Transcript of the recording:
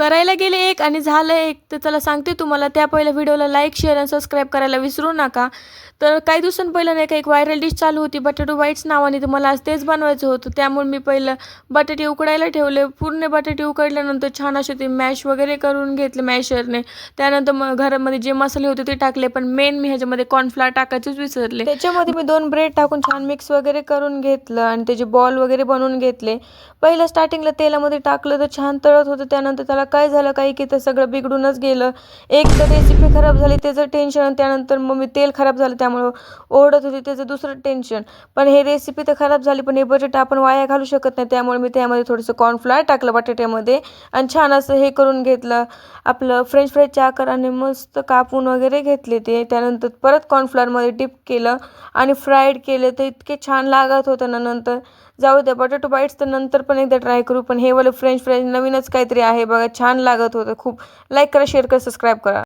करायला गेले एक आणि झालं एक तर चला सांगते तुम्हाला त्या पहिल्या व्हिडिओला लाईक शेअर आणि सबस्क्राईब करायला विसरू नका. तर काही दिवसां पहिलं नाही का एक व्हायरल डिश चालू होती बटाटो वाईट्स नावाने तर मला आज तेच बनवायचं होतं. त्यामुळे मी पहिलं बटाटे उकडायला ठेवले पूर्ण बटाटे उकडल्यानंतर छान असे ते मॅश वगैरे करून घेतले मॅशरने त्यानंतर मग घरामध्ये जे मसाले होते ते टाकले पण मेन मी ह्याच्यामध्ये कॉर्नफ्लावर टाकायचेच विसरले. त्याच्यामध्ये मी दोन ब्रेड टाकून छान मिक्स वगैरे करून घेतलं आणि त्याचे बॉल वगैरे बनवून घेतले. पहिलं स्टार्टिंगला तेलामध्ये टाकलं तर छान तळत होतं त्यानंतर त्याला काय झालं काही की ते सगळं बिघडूनच गेलं. एक तर रेसिपी खराब झाली त्याचं टेन्शन आणि त्यानंतर मग मी तेल खराब झालं त्यामुळं ओढत होती त्याचं दुसरं टेन्शन पण हे रेसिपी तर खराब झाली पण हे बजेट आपण वाया घालू शकत नाही. त्यामुळे मी त्यामध्ये थोडंसं कॉर्नफ्लाय टाकलं बटाट्यामध्ये आणि छान असं हे करून घेतलं. आपलं फ्रेंच फ्राईजच्या आकाराने मस्त कापून वगैरे घेतले ते. त्यानंतर परत कॉर्नफ्लॉरमध्ये डिप केलं आणि फ्राईड केलं. तर इतके छान लागत होतं ना नंतर. जाऊ द्या बटाटो बाईट्स तर नंतर पण एकदा ट्राय करू पण हे वालं फ्रेंच फ्राईज नवीनच काहीतरी आहे बघा. छान लागत होतं. खूप लाईक करा शेअर करा सबस्क्राईब करा.